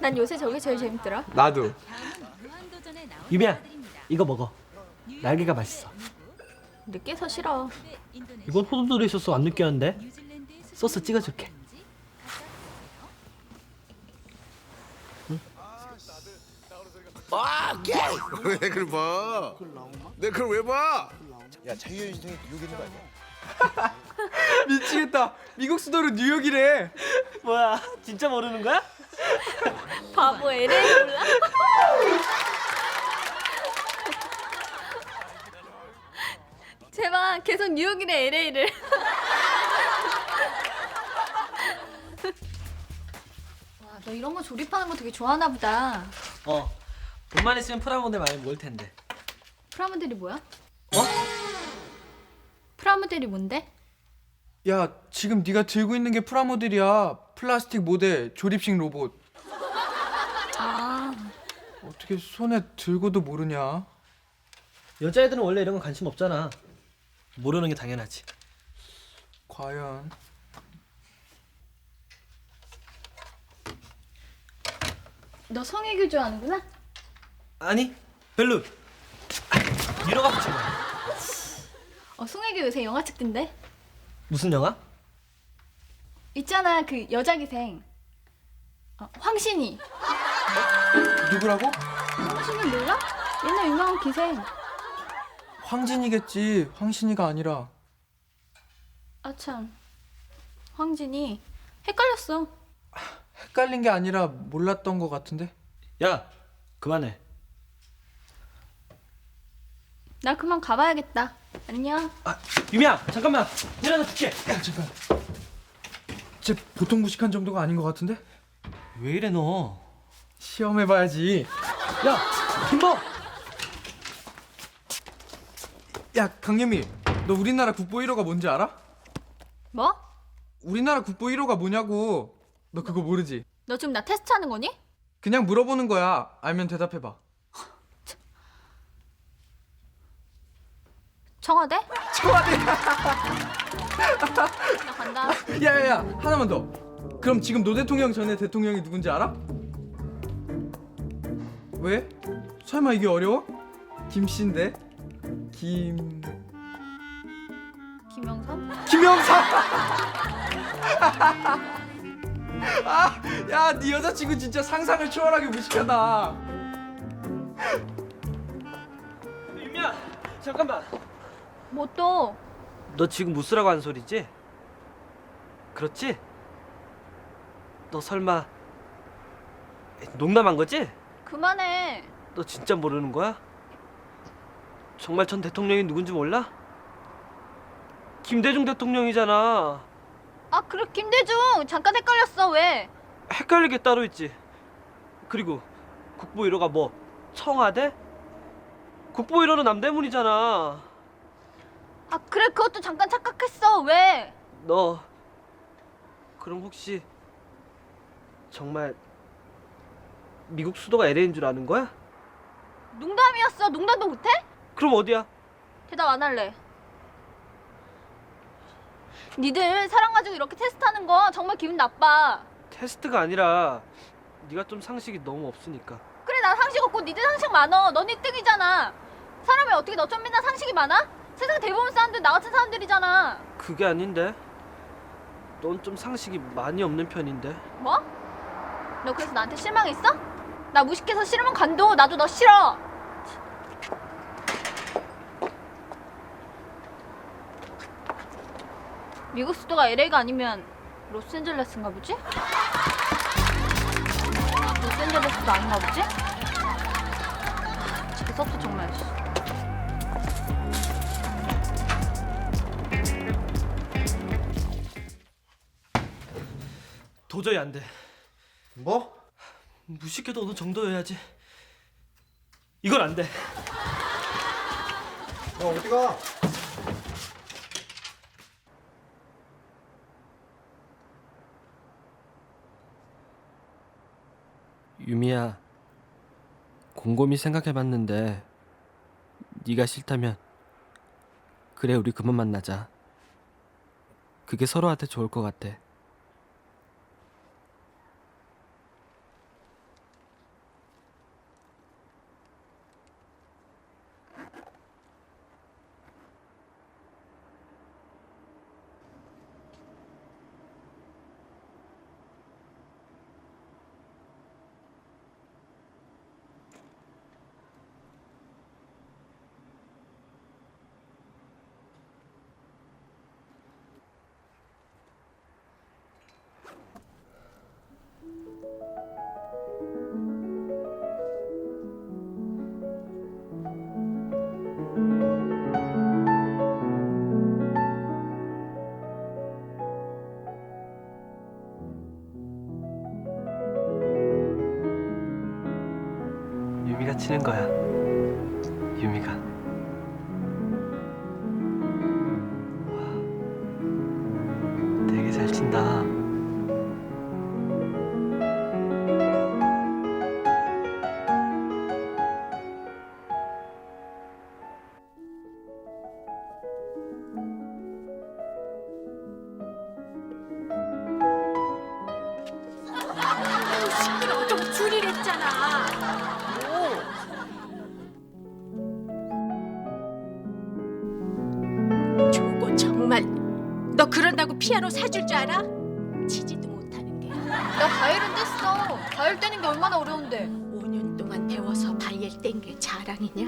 난 요새 저게 제일 재밌더라. 나도. 유미야 이거 먹어 날개가 맛있어 느끼해서 싫어. 이건 호두 들어있어서 안 느끼한데 소스 찍어줄게 왜 그걸 봐? 내 그걸 왜 봐? 야 자유의 인생이 뉴욕에 있는 거 아니야? 미치겠다. 미국 수도로 뉴욕이래. 뭐야 진짜 모르는 거야? 바보 LA 몰라? 제발 계속 뉴욕이래 LA를. 와, 너 이런 거 조립하는 거 되게 좋아하나 보다. 어 돈만 있으면 프라모델 많이 모을 텐데 프라모델이 뭐야? 어? 프라모델이 뭔데? 야, 지금 네가 들고 있는 게 프라모델이야. 플라스틱 모델 조립식 로봇. 아, 어떻게 손에 들고도 모르냐? 여자애들은 원래 이런 거 관심 없잖아 모르는 게 당연하지 과연. 너 성애교 좋아하는구나? 아니 별로 유로가 붙인 거야 어, 송혜교 요새 영화 찍던데? 무슨 영화? 있잖아, 그 여자 기생. 어, 황신이. 누구라고? 황신이 몰라? 옛날 유명한 기생. 황진이겠지. 황신이가 아니라. 아, 참. 황진이. 헷갈렸어. 헷갈린 게 아니라 몰랐던 것 같은데. 야 그만해 나 그만 가봐야겠다. 안녕. 아 유미야 잠깐만 내려다 줄게 야, 잠깐. 쟤 보통 무식한 정도가 아닌 것 같은데? 왜 이래 너 시험해봐야지. 야, 김범! 야, 강예미. 너 우리나라 국보 1호가 뭔지 알아? 뭐? 우리나라 국보 1호가 뭐냐고. 너 그거 모르지? 너 지금 나 테스트 하는 거니? 그냥 물어보는 거야. 알면 대답해봐. 청와대? 청와대. 나 간다. 야야야 하나만 더. 그럼 지금 노 대통령 전에 대통령이 누군지 알아? 왜? 설마 이게 어려워? 김씨인데 김 김영삼? 김영삼. 아, 야, 네 여자친구 진짜 상상을 초월하게 무식하다. 유미야, 잠깐만. 뭐 또? 너 지금 무스라고 한 소리지? 그렇지? 너 설마 농담한 거지? 그만해. 너 진짜 모르는 거야? 정말 전 대통령이 누군지 몰라? 김대중 대통령이잖아. 아, 그래, 김대중. 잠깐 헷갈렸어. 왜? 헷갈릴 게 따로 있지. 그리고 국보 1호가 뭐 청와대? 국보 1호는 남대문이잖아. 아, 그래, 그것도 잠깐 착각했어. 왜? 너 그럼 혹시 정말 미국 수도가 LA인 줄 아는 거야? 농담이었어. 농담도 못해? 그럼 어디야? 대답 안 할래. 니들 사람 가지고 이렇게 테스트하는 거 정말 기분 나빠. 테스트가 아니라 네가 좀 상식이 너무 없으니까. 그래 난 상식 없고 니들 상식 많어. 넌 1등이잖아. 사람이 어떻게 너처럼 맨날 상식이 많아? 세상 대부분 사람들 나 같은 사람들이잖아. 그게 아닌데. 넌 좀 상식이 많이 없는 편인데. 뭐? 너 그래서 나한테 실망했어? 나 무식해서 싫으면 간도. 나도 너 싫어. 미국 수도가 LA가 아니면 로스앤젤레스인가 보지? 로스앤젤레스도 아닌가 보지? 재수없어 정말. 씨. 도저히 안 돼. 뭐? 무식해도 어느 정도여야지. 이건 안 돼. 야 어디 가? 유미야. 곰곰이 생각해봤는데 네가 싫다면 그래 우리 그만 만나자. 그게 서로한테 좋을 것 같아. 치는 거야. 유미가. 너 그런다고 피아노 사줄 줄 알아? 치지도 못하는 게 나 바이올린 뗐어. 바이올 떼는 게 얼마나 어려운데. 5년 동안 배워서 바이엘 뗀 게 자랑이냐?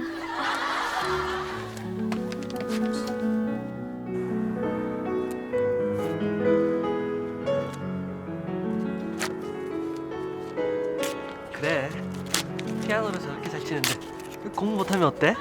그래. 피아노를 저렇게 잘 치는데 공부 못하면 어때?